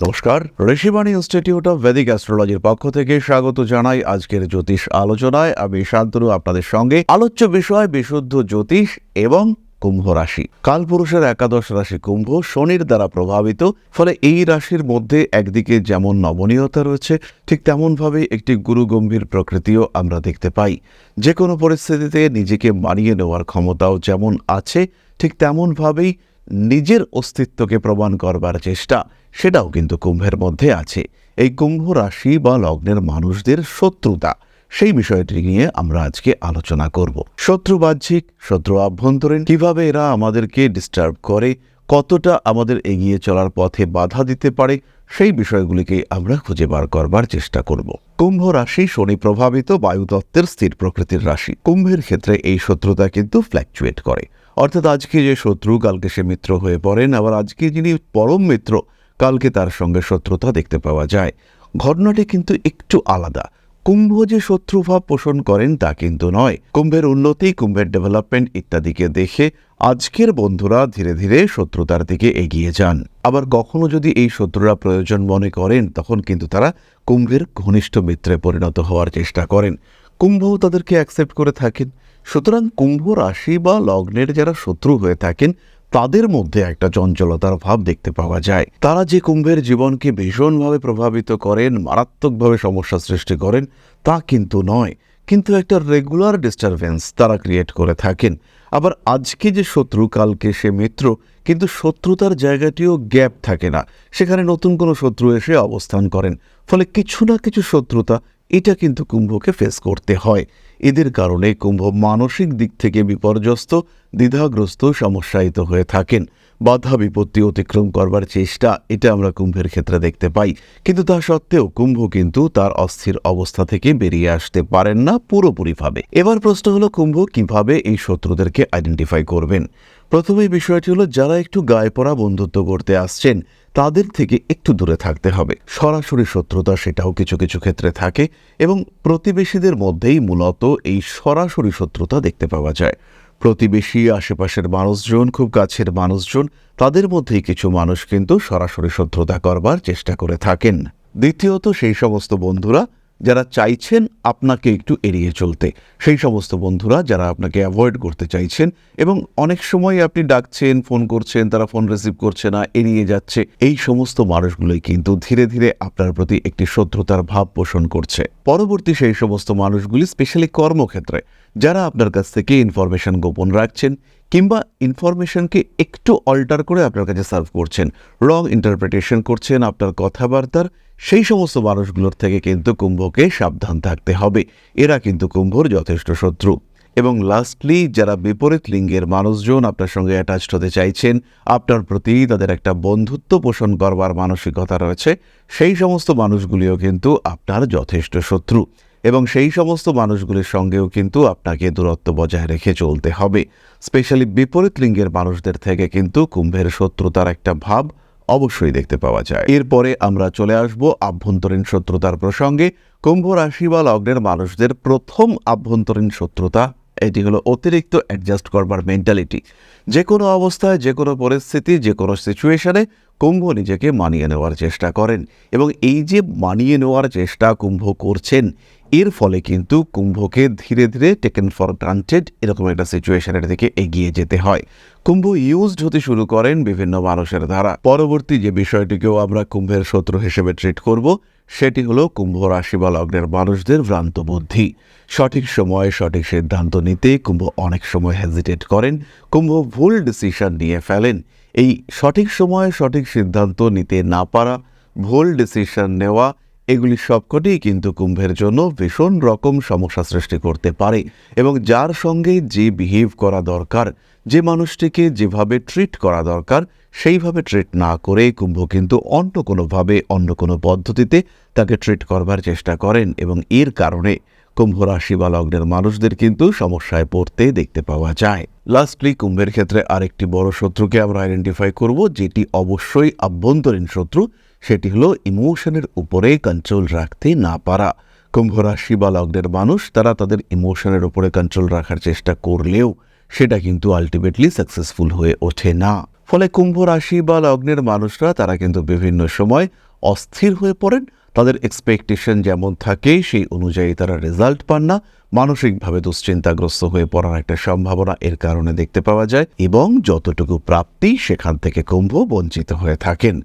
নমস্কার, Rishibani institute of Vedic অ্যাস্ট্রোলজির পক্ষ থেকে স্বাগত জানাই আজকের জ্যোতিষ আলোচনায়। আমি শান্তনু, আপনাদের সঙ্গে আলোচ্য বিষয়, বিশুদ্ধ জ্যোতিষ এবং কুম্ভ রাশি। কালপুরুষের একাদশ রাশি কুম্ভ শনির দ্বারা প্রভাবিত, ফলে এই রাশির মধ্যে একদিকে যেমন নমনীয়তা রয়েছে, ঠিক তেমনভাবে একটি গুরুগম্ভীর প্রকৃতিও আমরা দেখতে পাই। যে কোনো পরিস্থিতিতে নিজেকে মানিয়ে নেওয়ার ক্ষমতাও যেমন আছে, ঠিক তেমনভাবেই নিজের অস্তিত্বকে প্রমাণ করবার চেষ্টা, সেটাও কিন্তু কুম্ভের মধ্যে আছে। এই কুম্ভ রাশি বা লগ্নের মানুষদের শত্রুতা, সেই বিষয়টি নিয়ে আমরা আজকে আলোচনা করব। শত্রু বাহ্যিক, শত্রু আভ্যন্তরীণ, কীভাবে এরা আমাদেরকে ডিস্টার্ব করে, কতটা আমাদের এগিয়ে চলার পথে বাধা দিতে পারে, সেই বিষয়গুলিকে আমরা খুঁজে বার করবার চেষ্টা করব। কুম্ভ রাশি শনি প্রভাবিত বায়ুতত্ত্বের স্থির প্রকৃতির রাশি। কুম্ভের ক্ষেত্রে এই শত্রুতা কিন্তু ফ্ল্যাকচুয়েট করে। অর্থাৎ আজকে যে শত্রু, কালকে সে মিত্র হয়ে পড়েন, আবার আজকে যিনি পরম মিত্র, কালকে তার সঙ্গে শত্রুতা দেখতে পাওয়া যায়। ঘটনাটি কিন্তু একটু আলাদা। কুম্ভ যে শত্রুভাব পোষণ করেন তা কিন্তু নয়। কুম্ভের উন্নতি, কুম্ভের ডেভেলপমেন্ট ইত্যাদিকে দেখে আজকের বন্ধুরা ধীরে ধীরে শত্রুতার দিকে এগিয়ে যান। আবার কখনো যদি এই শত্রুরা প্রয়োজন মনে করেন, তখন কিন্তু তারা কুম্ভের ঘনিষ্ঠ মিত্রে পরিণত হওয়ার চেষ্টা করেন। কুম্ভও তাদেরকে অ্যাকসেপ্ট করে থাকেন। সুতরাং কুম্ভ রাশি বা লগ্নের যারা শত্রু হয়ে থাকেন, তাদের মধ্যে একটা চঞ্চলতার ভাব দেখতে পাওয়া যায়। তারা যে কুম্ভের জীবনকে ভীষণভাবে প্রভাবিত করেন, মারাত্মকভাবে সমস্যা সৃষ্টি করেন, তা কিন্তু নয়। কিন্তু একটা রেগুলার ডিস্টারবেন্স তারা ক্রিয়েট করে থাকেন। আবার আজকে যে শত্রু, কালকে সে মিত্র, কিন্তু শত্রুতার জায়গাটিও গ্যাপ থাকে না। সেখানে নতুন কোনো শত্রু এসে অবস্থান করেন। ফলে কিছু না কিছু শত্রুতা এটা কিন্তু কুম্ভকে ফেস করতে হয়। এদের কারণে কুম্ভ মানসিক দিক থেকে বিপর্যস্ত, দ্বিধাগ্রস্ত, সমস্যায়িত হয়ে থাকেন। বাধা বিপত্তি অতিক্রম করবার চেষ্টা, এটা আমরা কুম্ভের ক্ষেত্রে দেখতে পাই। কিন্তু তা সত্ত্বেও কুম্ভ কিন্তু তার অস্থির অবস্থা থেকে বেরিয়ে আসতে পারেন না পুরোপুরিভাবে। এবার প্রশ্ন হলো, কুম্ভ কীভাবে এই শত্রুদেরকে আইডেন্টিফাই করবেন? প্রথমেই বিষয়টি হলো, যারা একটু গায়ে পড়া বন্ধুত্ব করতে আসছেন, তাদের থেকে একটু দূরে থাকতে হবে। সরাসরি শত্রুতা সেটাও কিছু কিছু ক্ষেত্রে থাকে এবং প্রতিবেশীদের মধ্যেই মূলত এই সরাসরি শত্রুতা দেখতে পাওয়া যায়। প্রতিবেশী, আশেপাশের মানুষজন, খুব কাছের মানুষজন, তাদের মধ্যেই কিছু মানুষ কিন্তু সরাসরি শত্রুতা করবার চেষ্টা করে থাকেন। দ্বিতীয়ত, সেই সমস্ত বন্ধুরা যারা চাইছেন আপনাকে একটু এড়িয়ে চলতে। সেই সমস্ত বন্ধুরা যারা আপনাকে অ্যাভয়েড করতে চাইছেন এবং অনেক সময় আপনি ডাকছেন ফোন করছেন, তারা ফোন রিসিভ করছে না, এড়িয়ে যাচ্ছে, এই সমস্ত মানুষগুলোই কিন্তু ধীরে ধীরে আপনার প্রতি একটি শত্রুতার ভাব পোষণ করছে। পরবর্তী সেই সমস্ত মানুষগুলি স্পেশালি কর্মক্ষেত্রে, যারা আপনার কাছ থেকে ইনফরমেশন গোপন রাখছেন কিংবা ইনফরমেশনকে একটু অল্টার করে আপনার কাছে সার্ভ করছেন রং ইন্টারপ্রিটেশন করছেন, আপনার কথাবার্তার সেই সমস্ত মানুষগুলোর থেকে কিন্তু কুম্ভকে সাবধান থাকতে হবে। এরা কিন্তু কুম্ভর যথেষ্ট শত্রু। এবং লাস্টলি যারা বিপরীত লিঙ্গের মানুষজন আপনার সঙ্গে অ্যাটাচড হতে চাইছেন, আপনার প্রতি তাদের একটা বন্ধুত্ব পোষণ করবার মানসিকতা রয়েছে, সেই সমস্ত মানুষগুলিও কিন্তু আপনার যথেষ্ট শত্রু। এবং সেই সমস্ত মানুষগুলির সঙ্গেও কিন্তু আপনাকে দূরত্ব বজায় রেখে চলতে হবে। স্পেশালি বিপরীত লিঙ্গের মানুষদের থেকে কিন্তু কুম্ভের শত্রুতার একটা ভাব অবশ্যই দেখতে পাওয়া যায়। এরপরে আমরা চলে আসব আভ্যন্তরীণ শত্রুতার প্রসঙ্গে। কুম্ভ রাশি বা লগ্নের মানুষদের প্রথম আভ্যন্তরীণ শত্রুতা এটি হলো অতিরিক্ত অ্যাডজাস্ট করবার মেন্টালিটি যে কোনো অবস্থায় যে কোনো পরিস্থিতি যে কোনো সিচুয়েশানে কুম্ভ নিজেকে মানিয়ে নেওয়ার চেষ্টা করেন এবং এই যে মানিয়ে নেওয়ার চেষ্টা কুম্ভ করছেন, এর ফলে কিন্তু কুম্ভকে ধীরে ধীরে টেকেন ফর গ্রান্টেড এরকম একটা সিচুয়েশনের দিকে এগিয়ে যেতে হয়। কুম্ভ ইউজড হতে শুরু করেন বিভিন্ন মানুষের দ্বারা। পরবর্তী যে বিষয়টিকেও আমরা কুম্ভের শত্রু হিসেবে ট্রিট করব সেটি হলো কুম্ভ রাশি বা লগ্নের মানুষদের ভ্রান্ত বুদ্ধি। সঠিক সময়ে সঠিক সিদ্ধান্ত নিতে কুম্ভ অনেক সময় হেজিটেট করেন, কুম্ভ ভুল ডিসিশন নিয়ে ফেলেন। এই সঠিক সময়ে সঠিক সিদ্ধান্ত নিতে না পারা, ভুল ডিসিশন নেওয়া, এগুলি সবকটিই কিন্তু কুম্ভের জন্য ভীষণ রকম সমস্যা সৃষ্টি করতে পারে এবং যার সঙ্গে যে বিহেভ করা দরকার যে মানুষটিকে যেভাবে ট্রিট করা দরকার, সেইভাবে ট্রিট না করে কুম্ভ কিন্তু অন্য কোনোভাবে, অন্য কোনো পদ্ধতিতে তাকে ট্রিট করবার চেষ্টা করেন এবং এর কারণে কুম্ভ রাশি বা লগ্নের মানুষদের কিন্তু সমস্যায় পড়তে দেখতে পাওয়া যায়। লাস্টলি কুম্ভের ক্ষেত্রে আরেকটি বড় শত্রুকে আমরা আইডেন্টিফাই করব, যেটি অবশ্যই আভ্যন্তরীণ শত্রু, সেটি হলো ইমোশনের উপরে কন্ট্রোল রাখতে না পারা। কুম্ভ রাশি বা লগ্নের মানুষ, তারা তাদের ইমোশনের উপরে কন্ট্রোল রাখার চেষ্টা করলেও সেটা কিন্তু আলটিমেটলি সাকসেসফুল হয়ে ওঠে না। ফলে কুম্ভ রাশি বা লগ্নের মানুষরা, তারা কিন্তু বিভিন্ন সময় অস্থির হয়ে পড়েন। তাদের এক্সপেকটেশন যেমন থাকে, সেই অনুযায়ী তারা রেজাল্ট পান না। মানসিকভাবে দুশ্চিন্তাগ্রস্ত হয়ে পড়ার একটা সম্ভাবনা এর কারণে দেখতে পাওয়া যায় এবং যতটুকু প্রাপ্তি সেখান থেকে কুম্ভ বঞ্চিত হয়ে থাকেন।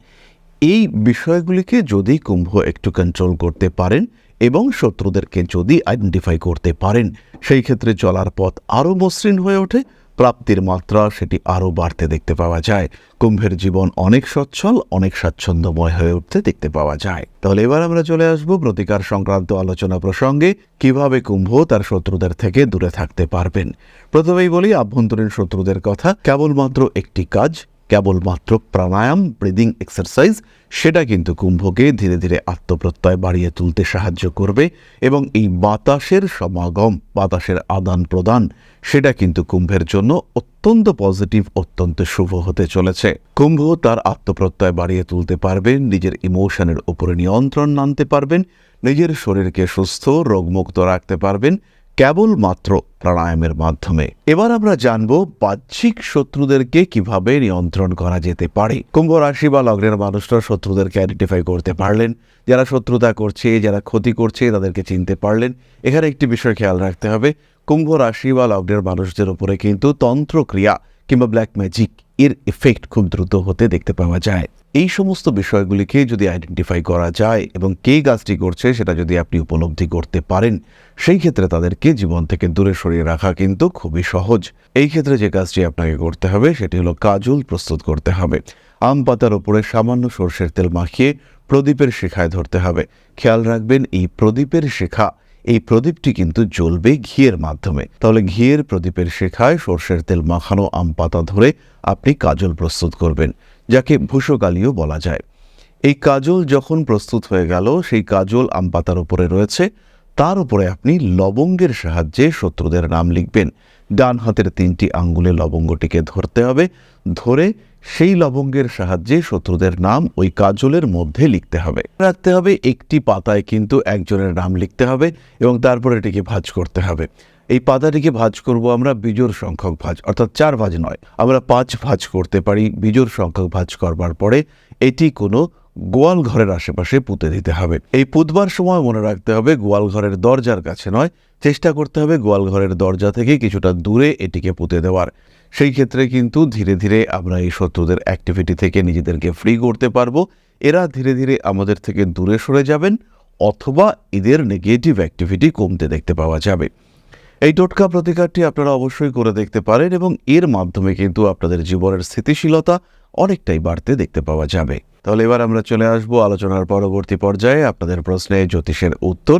এই বিষয়গুলিকে যদি কুম্ভ একটু কন্ট্রোল করতে পারেন এবং শত্রুদেরকে যদি আইডেন্টিফাই করতে পারেন, সেই ক্ষেত্রে চলার পথ আরও মসৃণ হয়ে ওঠে। প্রাপ্তির মাত্রা সেটি আরও বাড়তে দেখতে পাওয়া যায়। কুম্ভের জীবন অনেক সচ্ছল, অনেক স্বাচ্ছন্দ্যময় হয়ে উঠতে দেখতে পাওয়া যায়। তাহলে এবার আমরা চলে আসব প্রতিকার সংক্রান্ত আলোচনা প্রসঙ্গে, কীভাবে কুম্ভ তার শত্রুদের থেকে দূরে থাকতে পারবেন। প্রথমেই বলি, আভ্যন্তরীণ শত্রুদের কথা, কেবলমাত্র একটি কাজ কেবলমাত্র প্রাণায়াম ব্রিদিং এক্সারসাইজ সেটা কিন্তু কুম্ভকে ধীরে ধীরে আত্মপ্রত্যয় বাড়িয়ে তুলতে সাহায্য করবে এবং এই বাতাসের সমাগম, বাতাসের আদান প্রদান, সেটা কিন্তু কুম্ভের জন্য অত্যন্ত পজিটিভ অত্যন্ত শুভ হতে চলেছে। কুম্ভ তার আত্মপ্রত্যয় বাড়িয়ে তুলতে পারবেন নিজের ইমোশনের উপরে নিয়ন্ত্রণ আনতে পারবেন, নিজের শরীরকে সুস্থ, রোগমুক্ত রাখতে পারবেন কেবলমাত্র প্রাণায়ামের মাধ্যমে। এবার আমরা জানব বাহ্যিক শত্রুদেরকে কীভাবে নিয়ন্ত্রণ করা যেতে পারে। কুম্ভ রাশি বা লগ্নের মানুষরা শত্রুদেরকে আইডেন্টিফাই করতে পারলেন। যারা শত্রুতা করছে, যারা ক্ষতি করছে, তাদেরকে চিনতে পারলেন। এখানে একটি বিষয় খেয়াল রাখতে হবে। কুম্ভ রাশি বা লগ্নের মানুষদের উপরে কিন্তু তন্ত্রক্রিয়া কিংবা ব্ল্যাক ম্যাজিক এর এফেক্ট খুব দ্রুত হতে দেখতে পাওয়া যায়। এই সমস্ত বিষয়গুলিকে যদি আইডেন্টিফাই করা যায় এবং কে কাজটি করছে সেটা যদি আপনি উপলব্ধি করতে পারেন, সেই ক্ষেত্রে তাদেরকে জীবন থেকে দূরে সরিয়ে রাখা কিন্তু খুবই সহজ। এই ক্ষেত্রে যে কাজটি আপনাকে করতে হবে সেটি হলো কাজল প্রস্তুত করতে হবে। আম পাতার উপরে সামান্য সর্ষের তেল মাখিয়ে প্রদীপের শিখায় ধরতে হবে। খেয়াল রাখবেন, এই প্রদীপের শিখা এই প্রদীপটি কিন্তু জ্বলবে ঘিয়ের মাধ্যমে। তাহলে ঘিয়ের প্রদীপের শেখায় সর্ষের তেল মাখানো আম পাতা ধরে আপনি কাজল প্রস্তুত করবেন, যাকে ভূষকালিও বলা যায়। এই কাজল যখন প্রস্তুত হয়ে গেল, সেই কাজল আম পাতার উপরে রয়েছে। তার উপরে আপনি লবঙ্গের সাহায্যে শত্রুদের নাম লিখবেন। ডান হাতের তিনটি আঙ্গুলে লবঙ্গটিকে ধরতে হবে। ধরে সেই লবঙ্গের সাহায্যে শত্রুদের নাম ওই কাজলের মধ্যে লিখতে হবে। রাখতে হবে একটি পাতায় কিন্তু একজনের নাম লিখতে হবে এবং তারপর এটিকে ভাঁজ করতে হবে। এই পাতাটিকে ভাঁজ করব আমরা বিজোড় সংখ্যক ভাঁজ, অর্থাৎ চার ভাঁজ নয়, আমরা পাঁচ ভাঁজ করতে পারি বিজোড় সংখ্যক ভাঁজ করবার পরে। এটি কোনো গোয়াল ঘরের আশেপাশে পুঁতে দিতে হবে। এই পুতবার সময় মনে রাখতে হবে গোয়াল ঘরের দরজার কাছে নয়, চেষ্টা করতে হবে গোয়াল ঘরের দরজা থেকে কিছুটা দূরে এটিকে পুঁতে দেওয়ার। সেই ক্ষেত্রে কিন্তু ধীরে ধীরে আমরা এই শত্রুদের অ্যাক্টিভিটি থেকে নিজেদেরকে ফ্রি করতে পারব। এরা ধীরে ধীরে আমাদের থেকে দূরে সরে যাবেন, অথবা এদের নেগেটিভ অ্যাক্টিভিটি কমতে দেখতে পাওয়া যাবে। এই টোটকা প্রতিকারটি আপনারা অবশ্যই করে দেখতে পারেন এবং এর মাধ্যমে কিন্তু আপনাদের জীবনের স্থিতিশীলতা অনেকটাই বাড়তে দেখতে পাওয়া যাবে। তাহলে এবার আমরা চলে আসব আলোচনার পরবর্তী পর্যায়ে। আপনাদের প্রশ্নে জ্যোতিষের উত্তর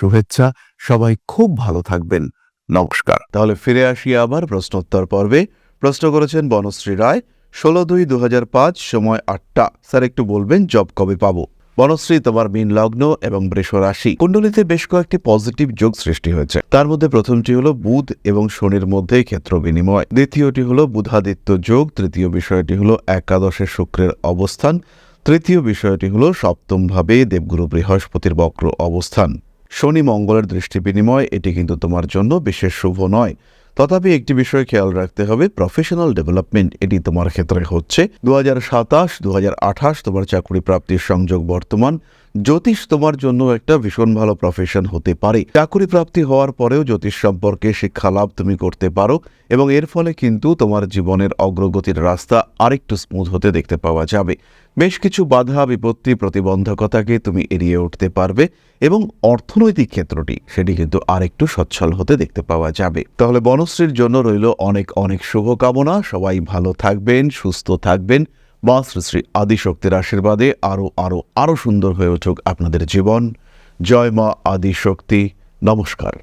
শুভেচ্ছা। সবাই খুব ভালো থাকবেন। নমস্কার। তাহলে ফিরে আসি আবার প্রশ্নোত্তর পর্বে। প্রশ্ন করেছেন বনশ্রী রায়, ষোলো দুই দু সময় আটটা। স্যার, একটু বলবেন জব কবে পাবো? বনশ্রী, তোমার মীন লগ্ন এবং বৃষ রাশি। কুণ্ডলিতে বেশ কয়েকটি পজিটিভ যোগ সৃষ্টি হয়েছে। তার মধ্যে প্রথমটি হলো বুধ এবং শনির মধ্যে ক্ষেত্র বিনিময়। দ্বিতীয়টি হলো বুধাদিত্য যোগ। তৃতীয় বিষয়টি হলো একাদশে শুক্রের অবস্থান। তৃতীয় বিষয়টি হলো সপ্তমভাবে দেবগুরু বৃহস্পতির বক্র অবস্থান। শনি মঙ্গলের দৃষ্টি বিনিময়, এটি কিন্তু তোমার জন্য বিশেষ শুভ নয়। তথাপি একটি বিষয় খেয়াল রাখতে হবে প্রফেশনাল ডেভেলপমেন্ট এটি তোমার ক্ষেত্রে হচ্ছে। দু হাজার সাতাশ আঠাশ তোমার চাকরি প্রাপ্তির সংযোগ বর্তমান। জ্যোতিষ তোমার জন্য একটা ভীষণ ভালো প্রফেশন হতে পারে। চাকরি প্রাপ্তি হওয়ার পরেও জ্যোতিষ সম্পর্কে শিক্ষা লাভ তুমি করতে পারো এবং এর ফলে কিন্তু তোমার জীবনের অগ্রগতির রাস্তা আরেকটু স্মুথ হতে দেখতে পাওয়া যাবে। বেশ কিছু বাধা, বিপত্তি, প্রতিবন্ধকতাকে তুমি এড়িয়ে উঠতে পারবে এবং অর্থনৈতিক ক্ষেত্রটি সেটি কিন্তু আরেকটু সচ্ছল হতে দেখতে পাওয়া যাবে। তাহলে বনশ্রীর জন্য রইল অনেক অনেক শুভকামনা। সবাই ভালো থাকবেন, সুস্থ থাকবেন। মা শ্রী শ্রী আদিশক্তির আশীর্বাদে আরও আরও আরও সুন্দর হয়ে উঠুক আপনাদের জীবন। জয় মা আদিশক্তি। নমস্কার।